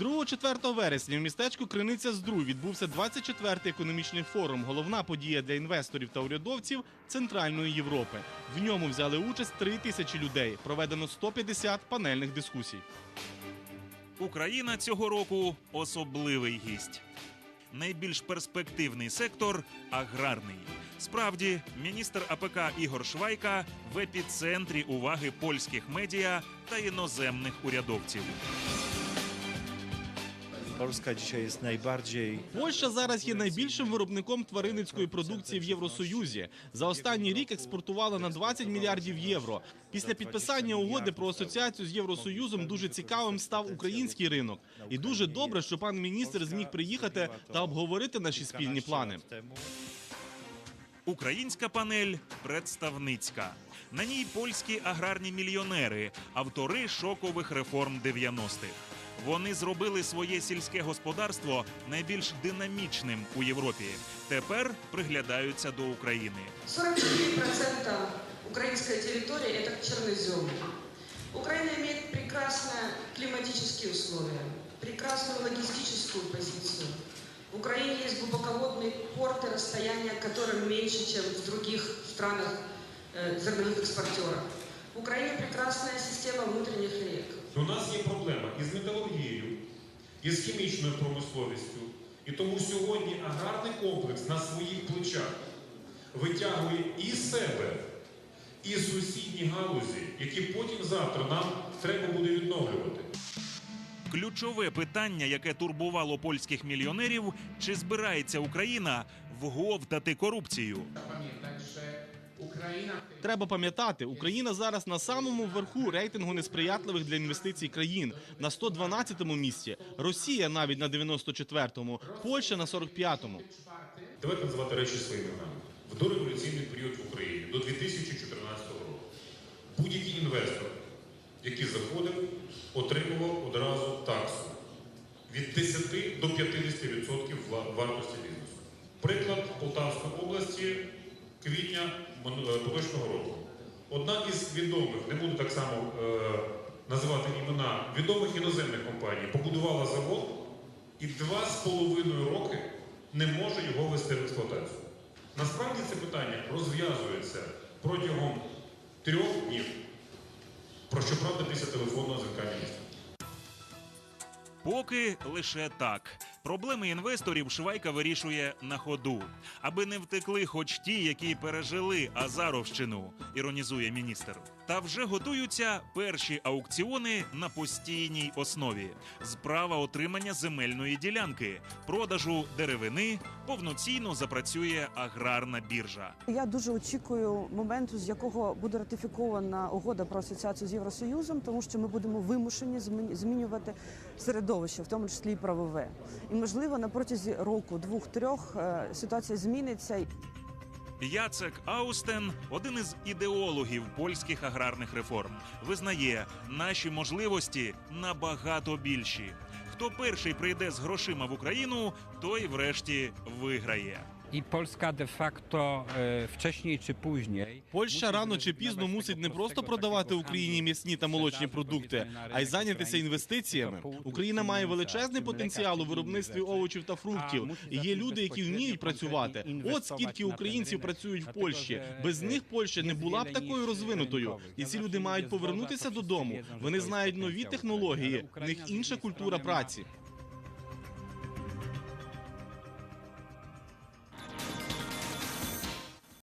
2-4 вересня в містечку Криниця Здруй відбувся 24-й економічний форум. Головна подія для інвесторів та урядовців Центральної Європи. В ньому взяли участь 3 тисячі людей. Проведено 150 панельних дискусій. Україна цього року особливий гість. Найбільш перспективний сектор аграрний. Справді, міністр АПК Ігор Швайка в епіцентрі уваги польських медіа та іноземних урядовців. Polska dzisiaj jest najbardziej Польща зараз є найбільшим виробником тваринницької продукції в Євросоюзі. За останній рік експортувала на 20 мільярдів євро. Після підписання угоди про асоціацію з Євросоюзом дуже цікавим став український ринок. І дуже добре, що пан міністр зміг приїхати та обговорити наші спільні плани. Українська панель представницька. На ній польські аграрні мільйонери, автори шокових реформ 90-х. Вони зробили своє сільське господарство найбільш динамічним у Європі. Тепер приглядаються до України. 44% украинской территории – это чернозем. Украина имеет прекрасные климатические условия, прекрасную логистическую позицию. В Украине есть глубоководные порты, расстояние к которым меньше, чем в других странах э, зерновых экспортеров. В Украине прекрасная система внутренних рек. У нас є проблема із металургією, із хімічною промисловістю. І тому сьогодні аграрний комплекс на своїх плечах витягує і себе, і сусідні галузі, які потім завтра нам треба буде відновлювати. Ключове питання, яке турбувало польських мільйонерів, чи збирається Україна вговтати корупцію. Треба пам'ятати, Україна зараз на самому верху рейтингу несприятливих для інвестицій країн на 112-му місці. Росія навіть на 94-му, Польща на 45-му. Давайте називати речі своїми іменами. В дореволюційний період в Україні до 2014 року будь-який інвестор, який заходив, отримував одразу таксу від 10 до 50% вартості бізнесу. Приклад Полтавської області квітня е, поточного року. Одна із відомих, не буду так само е, називати імена, відомих іноземних компаній побудувала завод і два з половиною роки не може його вести в експлуатацію. Насправді це питання розв'язується протягом трьох днів. Про що правда після телефонного дзвінка міністра. Поки лише так. Проблеми інвесторів Швайка вирішує на ходу, аби не втекли хоч ті, які пережили Азаровщину, іронізує міністр. Та вже готуються перші аукціони на постійній основі з права отримання земельної ділянки, продажу деревини повноцінно запрацює аграрна біржа. Я дуже очікую моменту, з якого буде ратифікована угода про асоціацію з Євросоюзом, тому що ми будемо вимушені змін- змінювати середовище, в тому числі і правове. І можливо на протязі року, двох-трьох е, ситуація зміниться. Яцек Аустен, один із ідеологів польських аграрних реформ, визнає, наші можливості набагато більші. Хто перший прийде з грошима в Україну, той врешті виграє. I Polska de facto e, wcześniej czy. Польща рано чи пізно мусить не просто продавати Україні м'ясні та молочні продукти, а й зайнятися інвестиціями. Україна має величезний потенціал у виробництві овочів та фруктів. І є люди, які вміють працювати. От скільки українців працюють в. Польщі. Без них Польща не була б такою розвинутою. І ці люди мають повернутися додому. Вони знають нові технології. В них інша культура праці.